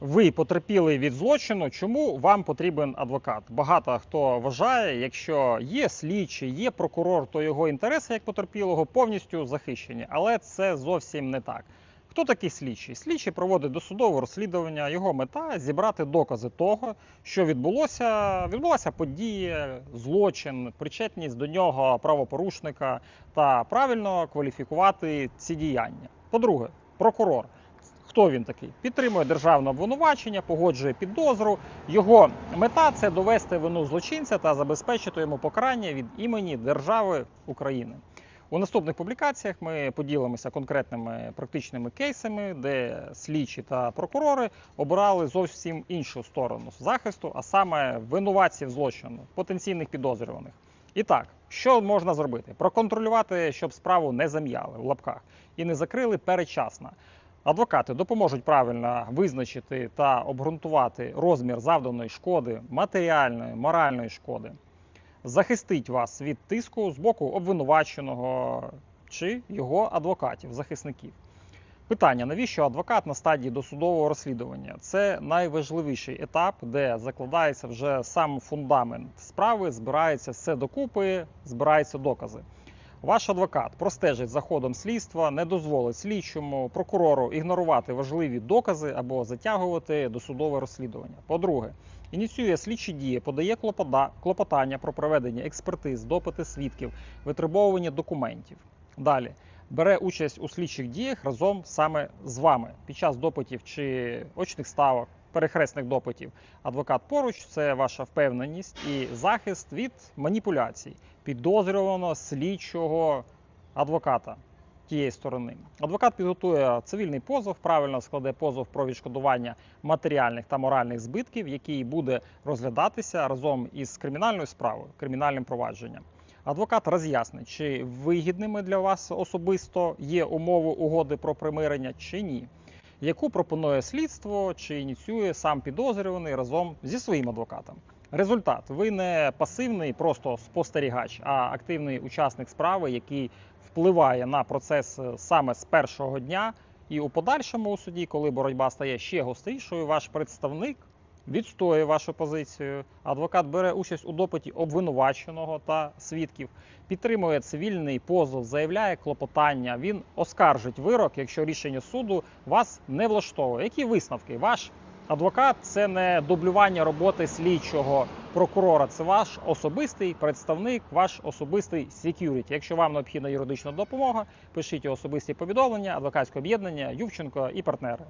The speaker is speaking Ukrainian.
ви потерпіли від злочину, чому вам потрібен адвокат? Багато хто вважає, якщо є слідчий, є прокурор, то його інтереси як потерпілого повністю захищені. Але це зовсім не так. Хто такий слідчий? Слідчий проводить досудове розслідування. Його мета зібрати докази того, що відбулося. Відбулася подія, злочин, причетність до нього правопорушника та правильно кваліфікувати ці діяння. По-друге, прокурор. Хто він такий? Підтримує державне обвинувачення, погоджує підозру. Його мета це довести вину злочинця та забезпечити йому покарання від імені держави України. У наступних публікаціях ми поділимося конкретними практичними кейсами, де слідчі та прокурори обирали зовсім іншу сторону захисту, а саме винуватців злочину, потенційних підозрюваних. І так, що можна зробити? Проконтролювати, щоб справу не зам'яли в лапках і не закрили передчасно. Адвокати допоможуть правильно визначити та обґрунтувати розмір завданої шкоди, матеріальної, моральної шкоди, захистить вас від тиску з боку обвинуваченого чи його адвокатів, захисників. Питання: навіщо адвокат на стадії досудового розслідування? Це найважливіший етап, де закладається вже сам фундамент справи, збирається все докупи, збираються докази. Ваш адвокат простежить за ходом слідства, не дозволить слідчому прокурору ігнорувати важливі докази або затягувати досудове розслідування. По-друге, ініціює слідчі дії, подає клопота- клопотання про проведення експертиз, допити свідків, витребовування документів. Далі бере участь у слідчих діях разом саме з вами під час допитів чи очних ставок, перехресних допитів. Адвокат поруч це ваша впевненість і захист від маніпуляцій підозрюваного слідчого адвоката тієї сторони. Адвокат підготує цивільний позов, правильно складе позов про відшкодування матеріальних та моральних збитків, який буде розглядатися разом із кримінальною справою, кримінальним провадженням. Адвокат роз'яснить, чи вигідними для вас особисто є умови угоди про примирення чи ні, яку пропонує слідство чи ініціює сам підозрюваний разом зі своїм адвокатом. Результат: ви не пасивний просто спостерігач, а активний учасник справи, який впливає на процес е, саме з першого дня. І у подальшому у суді, коли боротьба стає ще гострішою, ваш представник відстоює вашу позицію. Адвокат бере участь у допиті обвинуваченого та свідків, підтримує цивільний позов, заявляє клопотання. Він оскаржить вирок, якщо рішення суду вас не влаштовує. Які висновки? Ваш адвокат це не дублювання роботи слідчого прокурора. Це ваш особистий представник, ваш особистий security. Якщо вам необхідна юридична допомога, пишіть особисті повідомлення, адвокатське об'єднання, Ювченко і партнери.